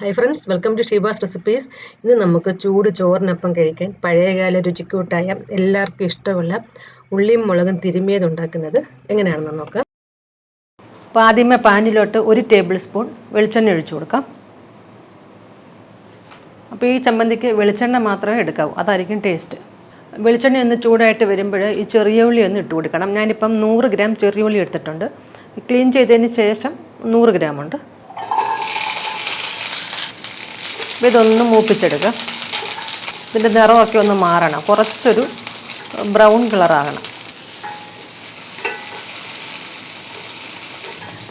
Hi friends welcome to Sheeba's recipes ഇന്ന് നമുക്ക് ചൂട് ചോറിനൊപ്പം കഴിക്കാൻ പഴയകാല രുചിക്കൂട്ടായ എല്ലാവർക്കും ഇഷ്ടമുള്ള ഉള്ളിയും മുളകും തിരുമിയത് ഉണ്ടാക്കുന്നത് എങ്ങനെയാണെന്ന് നോക്കാം. അപ്പോൾ ആദ്യമേ പാനിലോട്ട് ഒരു ടേബിൾ സ്പൂൺ വെളിച്ചെണ്ണ ഒഴിച്ചു കൊടുക്കാം. അപ്പോൾ ഈ ചമ്മന്തിക്ക് വെളിച്ചെണ്ണ മാത്രമേ എടുക്കാവൂ അതായിരിക്കും ടേസ്റ്റ് വെളിച്ചെണ്ണ ഒന്ന് ചൂടായിട്ട് വരുമ്പോൾ ഈ ചെറിയ ഉള്ളി ഒന്ന് ഇട്ട് കൊടുക്കണം. ഞാനിപ്പം നൂറ് ഗ്രാം ചെറിയ ഉള്ളി എടുത്തിട്ടുണ്ട്. ക്ലീൻ ചെയ്തതിന് ശേഷം നൂറ് ഗ്രാം അപ്പോൾ ഇതൊന്ന് മൂപ്പിച്ചെടുക്കുക. ഇതിന്റെ നിറമൊക്കെ ഒന്ന് മാറണം. കുറച്ചൊരു ബ്രൗൺ കളറാകണം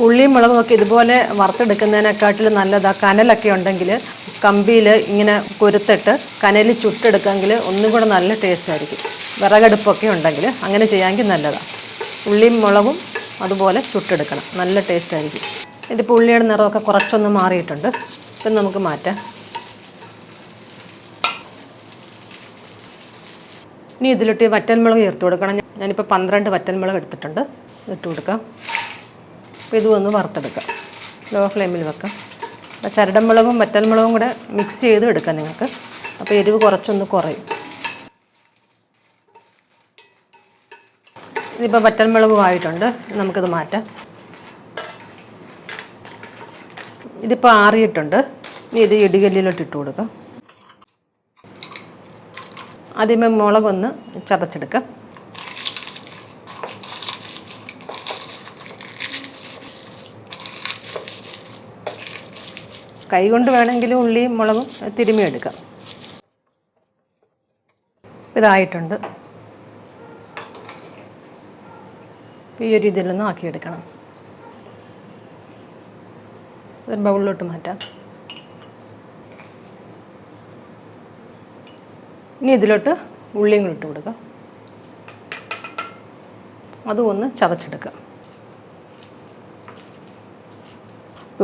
ഉള്ളിയും മുളകും ഒക്കെ ഇതുപോലെ വറുത്തെടുക്കുന്നതിനെക്കാട്ടിൽ നല്ലതാ. കനലൊക്കെ ഉണ്ടെങ്കിൽ കമ്പിയിൽ ഇങ്ങനെ കുരുത്തിട്ട് കനലിൽ ചുട്ടെടുക്കാമെങ്കിൽ ഒന്നും കൂടെ നല്ല ടേസ്റ്റ് ആയിരിക്കും. വിറകടുപ്പൊക്കെ ഉണ്ടെങ്കിൽ അങ്ങനെ ചെയ്യാമെങ്കിൽ നല്ലതാണ് ഉള്ളിയും മുളകും അതുപോലെ ചുട്ടെടുക്കണം. നല്ല ടേസ്റ്റ് ആയിരിക്കും. ഇതിപ്പോൾ ഉള്ളിയുടെ നിറമൊക്കെ കുറച്ചൊന്ന് മാറിയിട്ടുണ്ട്. ഇപ്പം നമുക്ക് മാറ്റാം. ഇനി ഇതിലിട്ട് വറ്റൽമുളക് ചേർത്ത് കൊടുക്കണം. ഞാനിപ്പോൾ പന്ത്രണ്ട് വറ്റൽമുളക് എടുത്തിട്ടുണ്ട്. ഇട്ട് കൊടുക്കാം. അപ്പോൾ ഇതും ഒന്ന് വറുത്തെടുക്കാം. ലോ ഫ്ലെയിമിൽ വെക്കാം. അപ്പോൾ ചരടമുളകും വറ്റൽമുളകും കൂടെ മിക്സ് ചെയ്ത് എടുക്കാം നിങ്ങൾക്ക്. അപ്പോൾ എരിവ് കുറച്ചൊന്ന് കുറയും. ഇതിപ്പോൾ വറ്റൽമുളകും ആയിട്ടുണ്ട് നമുക്കിത് മാറ്റാം. ഇതിപ്പോൾ ആറിയിട്ടുണ്ട്. ഇനി ഇത് ഇടികല്ലിലോട്ട് ഇട്ട് കൊടുക്കാം. ആദ്യമേ മുളകൊന്ന് ചതച്ചെടുക്കാം. കൈ കൊണ്ട് വേണമെങ്കിലും ഉള്ളിയും മുളകും തിരുമിയെടുക്കാം. ഇതായിട്ടുണ്ട്. ഈ ഒരു ഇതിലൊന്ന് ആക്കിയെടുക്കണം. ഇത് ബൗളിലോട്ട് മാറ്റാം. ഇനി ഇതിലോട്ട് ഉള്ളിയും കൂടി ഇട്ട് കൊടുക്കുക. അതും ഒന്ന് ചതച്ചെടുക്കുക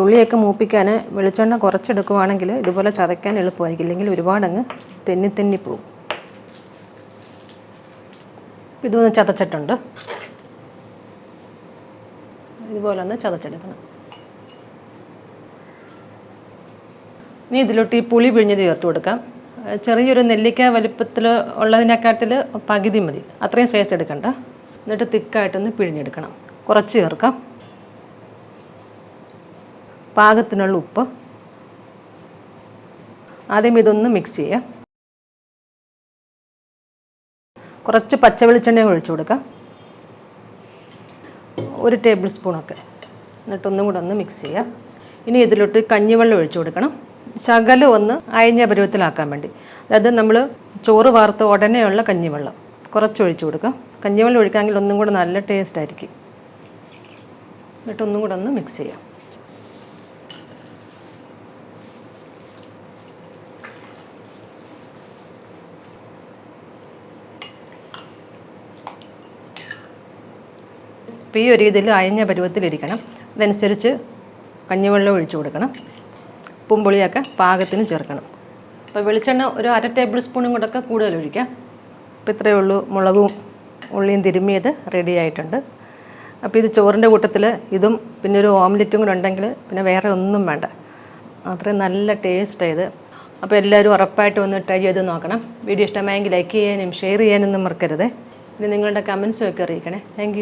ഉള്ളിയൊക്കെ മൂപ്പിക്കാൻ വെളിച്ചെണ്ണ കുറച്ചെടുക്കുവാണെങ്കിൽ ഇതുപോലെ ചതയ്ക്കാൻ എളുപ്പമായിരിക്കും. ഇല്ലെങ്കിൽ ഒരുപാടങ്ങ് തെന്നി തെന്നി പോവും. ഇതൊന്ന് ചതച്ചിട്ടുണ്ട്. ഇതുപോലെ ഒന്ന് ചതച്ചെടുക്കണം. ഇനി ഇതിലോട്ട് ഈ പുളി പിഴിഞ്ഞത് ചേർത്ത് കൊടുക്കാം. ചെറിയൊരു നെല്ലിക്ക വലുപ്പത്തിൽ ഉള്ളതിനെക്കാട്ടിൽ പകുതി മതി. അത്രയും സൈസ് എടുക്കണ്ട. എന്നിട്ട് തിക്കായിട്ടൊന്ന് പിഴിഞ്ഞെടുക്കണം. കുറച്ച് ചേർക്കാം. പാകത്തിനുള്ള ഉപ്പ്. ആദ്യം ഇതൊന്ന് മിക്സ് ചെയ്യാം. കുറച്ച് പച്ച വെളിച്ചെണ്ണ ഒഴിച്ചു കൊടുക്കാം. ഒരു ടേബിൾ സ്പൂണൊക്കെ എന്നിട്ടൊന്നും കൂടെ ഒന്ന് മിക്സ് ചെയ്യാം. ഇനി ഇതിലോട്ട് കഞ്ഞിവെള്ളം ഒഴിച്ചു കൊടുക്കണം. ശകലം ഒന്ന് അയഞ്ഞ പരുവത്തിലാക്കാൻ വേണ്ടി. അതായത് നമ്മൾ ചോറ് വാർത്ത ഉടനെയുള്ള കഞ്ഞിവെള്ളം. കുറച്ച് ഒഴിച്ചു കൊടുക്കാം. കഞ്ഞിവെള്ളം ഒഴിക്കാമെങ്കിൽ ഒന്നും കൂടെ നല്ല ടേസ്റ്റ് ആയിരിക്കും. എന്നിട്ട് ഒന്നും കൂടെ ഒന്ന് മിക്സ് ചെയ്യാം. ഇപ്പോൾ ഈ ഒരു രീതിയിൽ അയഞ്ഞ പരുവത്തിലിരിക്കണം. അതനുസരിച്ച് കഞ്ഞിവെള്ളം ഒഴിച്ചു കൊടുക്കണം. ഉപ്പും പുളിയൊക്കെ പാകത്തിന് ചേർക്കണം. അപ്പോൾ വെളിച്ചെണ്ണ ഒരു അര ടേബിൾ സ്പൂണും കൂടെയൊക്കെ കൂടുതൽ ഒഴിക്കാം. അപ്പോൾ ഇത്രയേ ഉള്ളൂ. മുളകും ഉള്ളിയും തിരുമ്മിയത് റെഡി ആയിട്ടുണ്ട്. അപ്പോൾ ഇത് ചോറിന്റെ കൂട്ടത്തിൽ ഇതും പിന്നെ ഒരു ഓംലെറ്റും കൂടെ ഉണ്ടെങ്കിൽ പിന്നെ വേറെ ഒന്നും വേണ്ട. അത്രയും നല്ല ടേസ്റ്റ് ആയത് അപ്പോൾ എല്ലാവരും ഉറപ്പായിട്ട് ഒന്ന് ട്രൈ ചെയ്ത് നോക്കണം. വീഡിയോ ഇഷ്ടമായെങ്കിൽ ലൈക്ക് ചെയ്യാനും ഷെയർ ചെയ്യാനൊന്നും മറക്കരുത്. പിന്നെ നിങ്ങളുടെ കമൻസും ഒക്കെ അറിയിക്കണേ. താങ്ക്